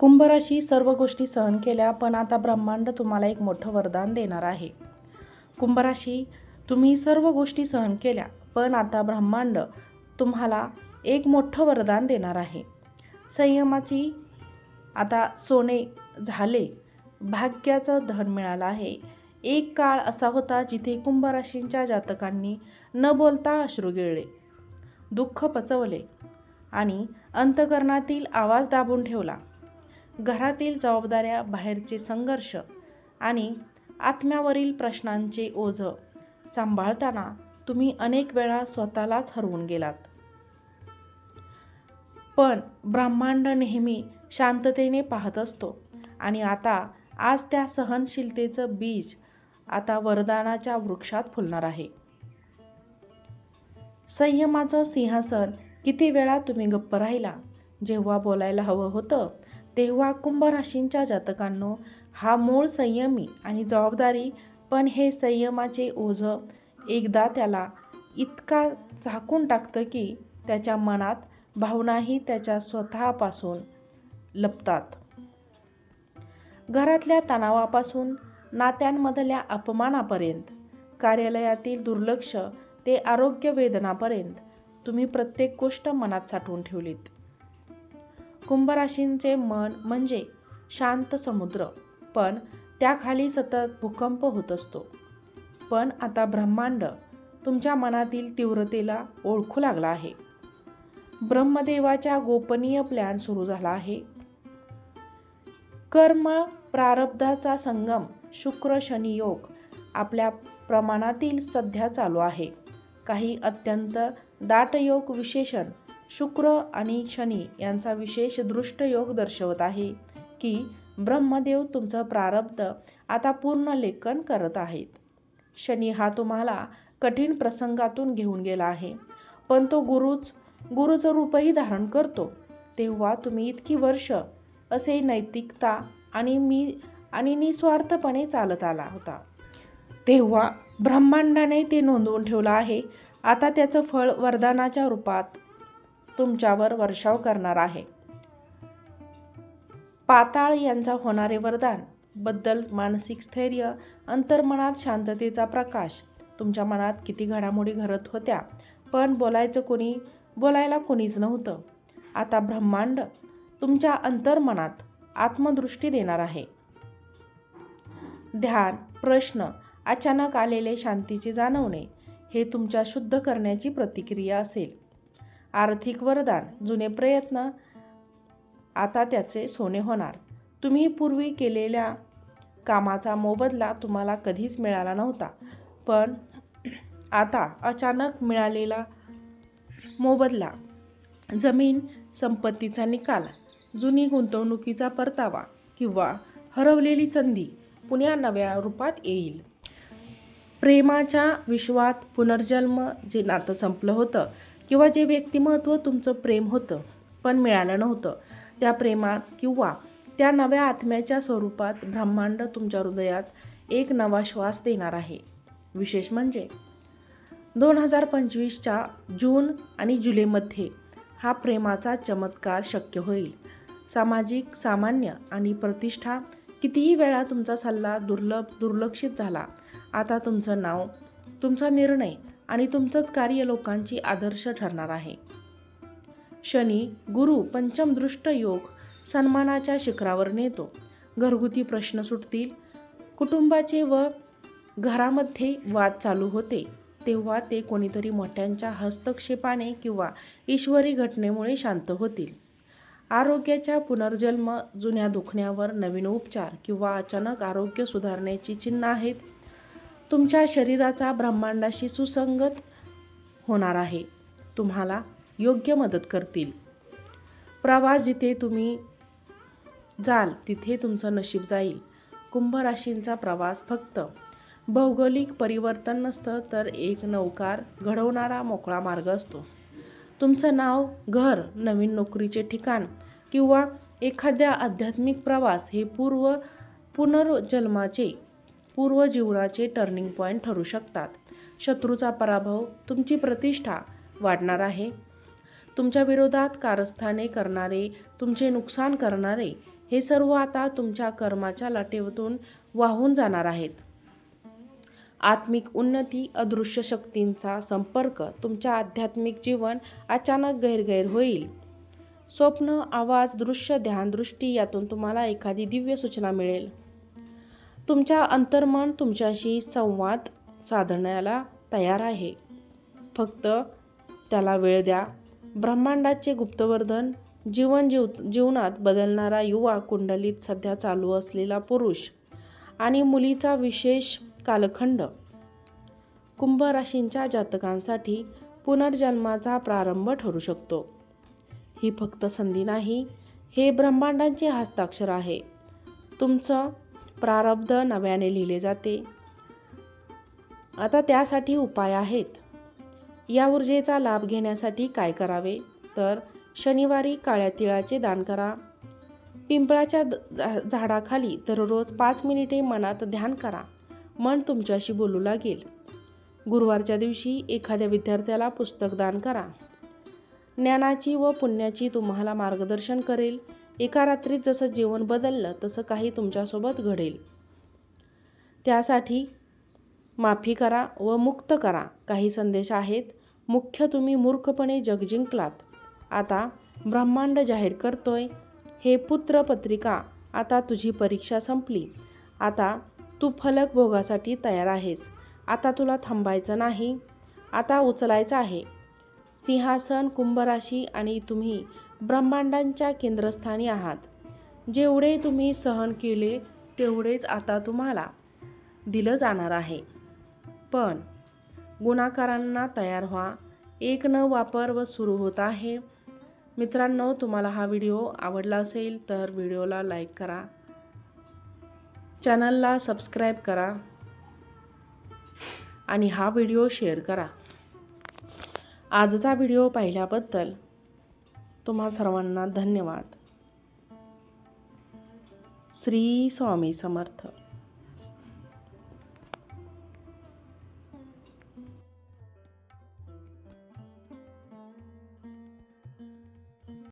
कुंभराशी सर्व गोष्टी सहन केल्या पण आता ब्रह्मांड तुम्हाला एक मोठं वरदान देणार आहे. कुंभराशी तुम्ही सर्व गोष्टी सहन केल्या पण आता ब्रह्मांड तुम्हाला एक मोठं वरदान देणार आहे. संयमाची आता सोने झाले भाग्याचं धन मिळालं आहे. एक काळ असा होता जिथे कुंभराशींच्या जातकांनी न बोलता अश्रू गिळले दुःख पचवले आणि अंतकरणातील आवाज दाबून ठेवला. घरातील जबाबदाऱ्या बाहेरचे संघर्ष आणि आत्म्यावरील प्रश्नांचे ओझं सांभाळताना तुम्ही अनेक वेळा स्वतःलाच हरवून गेलात. पण ब्रह्मांड नेहमी शांततेने पाहत असतो आणि आता आज त्या सहनशीलतेचं बीज आता वरदानाच्या वृक्षात फुलणार आहे. संयमाचं सिंहासन किती वेळा तुम्ही गप्प राहिला जेव्हा बोलायला हवं होतं तेव्हा कुंभराशींच्या जातकांनो हा मूळ संयमी आणि जबाबदारी पण हे संयमाचे ओझं एकदा त्याला इतका झाकून टाकतं की त्याच्या मनात भावनाही त्याच्या स्वतःपासून लपतात. घरातल्या तणावापासून नात्यांमधल्या अपमानापर्यंत कार्यालयातील दुर्लक्ष ते आरोग्य वेदनापर्यंत तुम्ही प्रत्येक गोष्ट मनात साठवून ठेवलीत. कुंभराशींचे मन म्हणजे शांत समुद्र पण त्याखाली सतत भूकंप होत असतो. पण आता ब्रह्मांड तुमच्या मनातील तीव्रतेला ओळखू लागला आहे. ब्रह्मदेवाच्या गोपनीय प्लॅन सुरू झाला आहे. कर्म प्रारब्धाचा संगम शुक्र शनी योग आपल्या प्रमाणातील सध्या चालू आहे. काही अत्यंत दाटयोग विशेषण शुक्र आणि शनी यांचा विशेष दृष्ट योग दर्शवत आहे की ब्रह्मदेव तुमचं प्रारब्ध आता पूर्ण लेखन करत आहेत. शनी हा तुम्हाला कठीण प्रसंगातून घेऊन गेला आहे पण तो गुरुच गुरुचं रूपही धारण करतो. तेव्हा तुम्ही इतकी वर्ष असे नैतिकता आणि मी आणि निस्वार्थपणे चालत आला होता. तेव्हा ब्रह्मांडाने ते नोंदवून ठेवलं आहे. आता त्याचं फळ वरदानाच्या रूपात तुमच्यावर वर्षाव करणार आहे. पाताळ यांचा होणारे वरदानबद्दल मानसिक स्थैर्य अंतर्मनात शांततेचा प्रकाश. तुमच्या मनात किती घडामोडी घडत होत्या पण बोलायचं कोणी बोलायला कोणीच नव्हतं. आता ब्रह्मांड तुमच्या अंतर्मनात आत्मदृष्टी देणार आहे. ध्यान प्रश्न अचानक आलेले शांतीचे जाणवणे हे तुमच्या शुद्ध करण्याची प्रतिक्रिया असेल. आर्थिक वरदान जुने प्रयत्न आता त्याचे सोने होणार. तुम्ही पूर्वी केलेल्या कामाचा मोबदला तुम्हाला कधीच मिळाला नव्हता. पण आता अचानक मिळालेला मोबदला जमीन संपत्तीचा निकाल जुनी गुंतवणुकीचा परतावा किंवा हरवलेली संधी पुन्हा नव्या रूपात येईल. प्रेमाच्या विश्वात पुनर्जन्म जे नातं संपलं होतं किंवा जे व्यक्तिमत्व तुमचं प्रेम होतं पण मिळालं नव्हतं त्या प्रेमात किंवा त्या नव्या आत्म्याच्या स्वरूपात ब्रह्मांड तुमच्या हृदयात एक नवा श्वास देणार आहे. विशेष म्हणजे दोन हजार पंचवीसच्या जून आणि जुलैमध्ये हा प्रेमाचा चमत्कार शक्य होईल. सामाजिक सामान्य आणि प्रतिष्ठा कितीही वेळा तुमचा सल्ला दुर्लभ दुर्लक्षित झाला आता तुमचं नाव तुमचा निर्णय आणि तुमचंच कार्य लोकांची आदर्श ठरणार आहे. शनी गुरु पंचमदृष्ट योग सन्मानाच्या शिखरावर नेतो. घरगुती प्रश्न सुटतील. कुटुंबाचे व घरामध्ये वाद चालू होते. तेव्हा ते कोणीतरी मोठ्यांच्या हस्तक्षेपाने किंवा ईश्वरी घटनेमुळे शांत होतील. आरोग्याच्या पुनर्जन्म जुन्या दुखण्यावर नवीन उपचार किंवा अचानक आरोग्य सुधारण्याची चिन्ह आहेत. तुमच्या शरीराचा ब्रह्मांडाशी सुसंगत होणार आहे. तुम्हाला योग्य मदत करतील. प्रवास जिथे तुम्ही जाल तिथे तुमचं नशीब जाईल. कुंभ राशींचा प्रवास फक्त भौगोलिक परिवर्तन नसतं तर एक नौकार घडवणारा मोकळा मार्ग असतो. तुमचं नाव घर नवीन नोकरीचे ठिकाण किंवा एखाद्या आध्यात्मिक प्रवास हे पूर्व पुनर्जन्माचे पूर्वजीवनाचे टर्निंग पॉईंट ठरू शकतात. शत्रूचा पराभव तुमची प्रतिष्ठा वाढणार आहे. तुमच्या विरोधात कारस्थाने करणारे तुमचे नुकसान करणारे हे सर्व आता तुमच्या कर्माच्या लाटेवतून वाहून जाणार आहेत. आत्मिक उन्नती अदृश्य शक्तींचा संपर्क तुमच्या आध्यात्मिक जीवन अचानक गैरगैर होईल. स्वप्न आवाज दृश्य ध्यान दृष्टी यातून तुम्हाला एखादी दिव्य सूचना मिळेल. तुमच्या अंतर्मन तुमच्याशी संवाद साधण्याला तयार आहे. फक्त त्याला वेळ द्या. ब्रह्मांडाचे गुप्तवर्धन जीवन जीव जीवनात बदलणारा युवा कुंडलीत सध्या चालू असलेला पुरुष आणि मुलीचा विशेष कालखंड. कुंभ राशींच्या जातकांसाठी पुनर्जन्माचा प्रारंभ ठरू शकतो. ही फक्त संधी नाही हे ब्रह्मांडांचे हस्ताक्षर आहे. तुमचं प्रारब्ध नव्याने लिहिले जाते. आता त्यासाठी उपाय आहेत. या ऊर्जेचा लाभ घेण्यासाठी काय करावे? तर शनिवारी काळ्या तिळाचे दान करा. पिंपळाच्या द- झा- झाडाखाली दररोज पाच मिनिटे मनात ध्यान करा. मन तुमच्याशी बोलू लागेल. गुरुवारच्या दिवशी एखाद्या विद्यार्थ्याला पुस्तक दान करा. ज्ञानाची व पुण्याची तुम्हाला मार्गदर्शन करेल. एका रात्रीत जसं जीवन बदललं तसं काही तुमच्यासोबत घडेल. त्यासाठी माफी करा व मुक्त करा. काही संदेश आहेत. मुख्य तुम्ही मूर्खपणे जग जिंकलात. आता ब्रह्मांड जाहीर करतोय. हे पुत्र पत्रिका आता तुझी परीक्षा संपली. आता तू फलक भोगासाठी तयार आहेस. आता तुला थांबायचं नाही. आता उचलायचं आहे. सिंहासन कुंभराशी आणि तुम्ही ब्रह्मांडांच्या केंद्रस्थानी आहात. जेवढे तुम्ही सहन केले तेवढेच आता तुम्हाला दिलं जाणार आहे. पण गुणाकारांना तयार व्हा. एक न वापर व सुरू होत आहे. मित्रांनो तुम्हाला हा व्हिडिओ आवडला असेल तर व्हिडिओला लाईक करा. चॅनलला सबस्क्राईब करा. आणि हा व्हिडिओ शेअर करा. आजचा व्हिडिओ पाहिल्याबद्दल तुम्हा सर्वांना धन्यवाद. श्री स्वामी समर्थ.